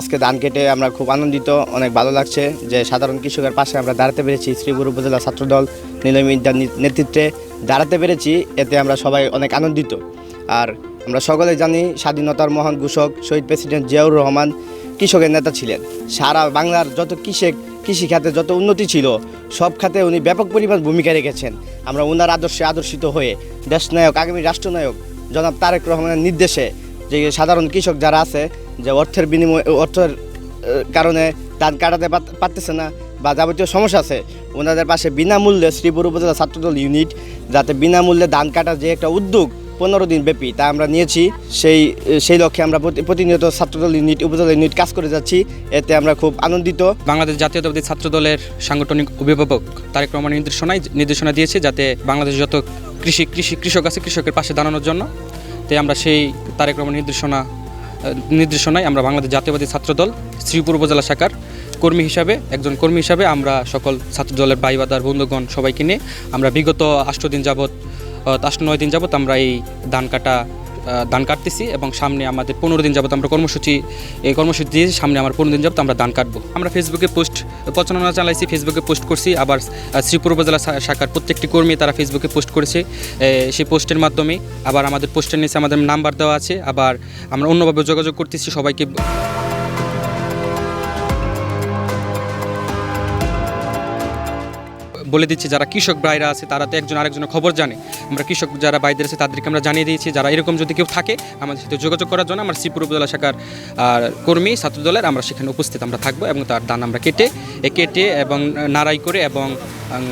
আজকে ধান কেটে আমরা খুব আনন্দিত, অনেক ভালো লাগছে যে সাধারণ কৃষকের পাশে আমরা দাঁড়াতে পেরেছি। শ্রীপুর উপজেলা ছাত্রদল নীলম ইন্টার নেতৃত্বে দাঁড়াতে পেরেছি, এতে আমরা সবাই অনেক আনন্দিত। আর আমরা সকলে জানি স্বাধীনতার মহান ঘোষক শহীদ প্রেসিডেন্ট জিয়াউর রহমান কৃষকের নেতা ছিলেন। সারা বাংলার যত কৃষক, কৃষি খাতে যত উন্নতি ছিল, সব খাতে উনি ব্যাপক পরিমাণ ভূমিকা রেখেছেন। আমরা ওনার আদর্শে আদর্শিত হয়ে দেশনায়ক, আগামী রাষ্ট্রনায়ক জনাব তারেক রহমানের নির্দেশে যে সাধারণ কৃষক যারা আছে, যে অর্থের বিনিময়, অর্থের কারণে ধান কাটাতে পারতেছে না বা যাবতীয় সমস্যা আছে, ওনাদের পাশে বিনামূল্যে শ্রীপুর উপজেলা ছাত্রদল ইউনিট যাতে বিনামূল্যে ধান কাটার যে একটা উদ্যোগ পনেরো দিন ব্যাপী তা আমরা নিয়েছি, সেই সেই লক্ষ্যে আমরা প্রতি- প্রতিনিয়ত ছাত্রদল ইউনিট, উপজেলা ইউনিট কাজ করে যাচ্ছি, এতে আমরা খুব আনন্দিত। বাংলাদেশ জাতীয়তাবাদী ছাত্রদলের সাংগঠনিক অভিভাবক তারেক রহমানের নির্দেশনায়, নির্দেশনা দিয়েছে যাতে বাংলাদেশ যত কৃষি কৃষি কৃষক আছে কৃষকের পাশে দাঁড়ানোর জন্য, তাই আমরা সেই তারেক রহমানের নির্দেশনা নির্দেশনায় আমরা বাংলাদেশ জাতীয়বাদী ছাত্রদল শ্রীপুর উপজেলা শাখার কর্মী হিসাবে, একজন কর্মী হিসাবে আমরা সকল ছাত্র দলের ভাই বাদার বন্ধুগণ সবাইকে নিয়ে আমরা বিগত আষ্ট দিন যাবৎ আষ্ট নয় দিন যাবৎ আমরা এই ধান কাটা ধান কাটতেছি এবং সামনে আমাদের পনেরো দিন যাবত আমরা কর্মসূচি, এই কর্মসূচি দিয়েছি সামনে আমার পনেরো দিন যাবত আমরা ধান কাটবো। আমরা ফেসবুকে পোস্ট প্রচারণা চালাইছি ফেসবুকে পোস্ট করছি, আবার শ্রীপুর উপজেলা শাখার প্রত্যেকটি কর্মী তারা ফেসবুকে পোস্ট করেছে। সেই পোস্টের মাধ্যমে আবার আমাদের পোস্টের নিচে আমাদের নাম্বার দেওয়া আছে, আবার আমরা অন্যভাবে যোগাযোগ করতেছি, সবাইকে বলে দিচ্ছি, যারা কৃষক ভাইরা আছে, তারা তো একজন আরেকজনের খবর জানে। আমরা কৃষক যারা ভাইদের আছে, তাদেরকে আমরা জানিয়ে দিয়েছি, যারা এরকম যদি কেউ থাকে, আমাদের সাথে যোগাযোগ করার জন্য আমার শ্রীপুর উপজেলা শাখার কর্মী ছাত্রদলের আমরা সেখানে উপস্থিত, আমরা থাকব এবং তার দান আমরা কেটে কেটে এবং নাড়াই করে এবং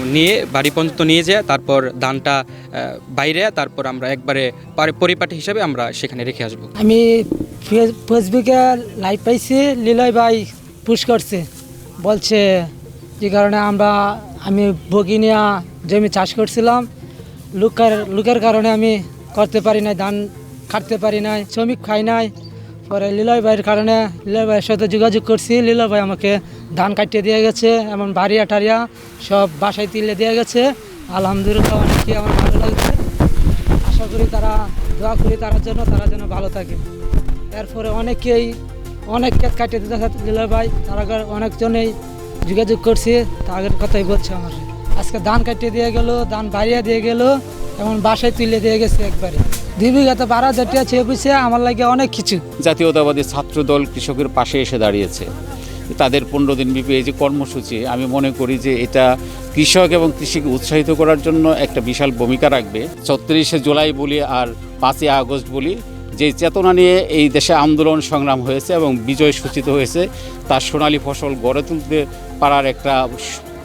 নিয়ে বাড়ি পর্যন্ত নিয়ে যায়, তারপর দানটা বাইরে, তারপর আমরা একবারে পারি- পরিপাটি হিসাবে আমরা সেখানে রেখে আসব। আমি ফেস- ফেসবুকে লাইভ পাইছি, লিলয় ভাই পুশ করছে। বলছে, যে কারণে আমরা আমি বগিনিয়া জমি চাষ করছিলাম, লুকের লুকের কারণে আমি করতে পারি নাই, ধান কাটতে পারি নাই, শ্রমিক খাই নাই। পরে লিলয় ভাইয়ের কারণে লিলয় ভাইয়ের সাথে যোগাযোগ করছি, লিলয় ভাই আমাকে ধান কাটিয়ে দিয়ে গেছে, এমন বাড়িয়া টাড়িয়া সব বাসায় তিলে দিয়ে গেছে। আলহামদুলিল্লাহ অনেকে আমার ভালো লাগছে। আশা করি তারা দোয়া করি তার জন্য তারা যেন ভালো থাকে। এরপরে অনেকেই অনেক ক্ষেত কাটিয়ে দিতে দিলে ভাই, তারা অনেকজনেই যোগাযোগ করছে তাদের কথাই বলছে আমার আজকে ধান কাটিয়ে দিয়ে গেল, ধান বাড়িয়ে দিয়ে গেল, এমন বাসায় তুলে দিয়ে গেছে একবারে। আমার লাগে অনেক কিছু। জাতীয়তাবাদী ছাত্র দল কৃষকের পাশে এসে দাঁড়িয়েছে। তাদের পনেরো দিন ব্যাপী এই যে কর্মসূচি, আমি মনে করি যে এটা কৃষক এবং কৃষিকে উৎসাহিত করার জন্য একটা বিশাল ভূমিকা রাখবে। ছত্রিশে জুলাই বলি আর পাঁচই আগস্ট বলি যে চেতনা নিয়ে এই দেশে আন্দোলন সংগ্রাম হয়েছে এবং বিজয় সূচিত হয়েছে, তার সোনালী ফসল গড়ে তুলতে পারার একটা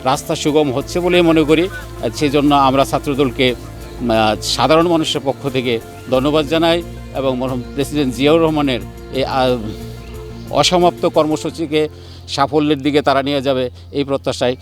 রাস্তা সুগম হচ্ছে বলে মনে করি। সেই জন্য আমরা ছাত্রদলকে সাধারণ মানুষের পক্ষ থেকে ধন্যবাদ জানাই এবং প্রেসিডেন্ট জিয়াউর রহমানের এই অসমাপ্ত কর্মসূচিকে সাফল্যের দিকে তারা নিয়ে যাবে এই প্রত্যাশায়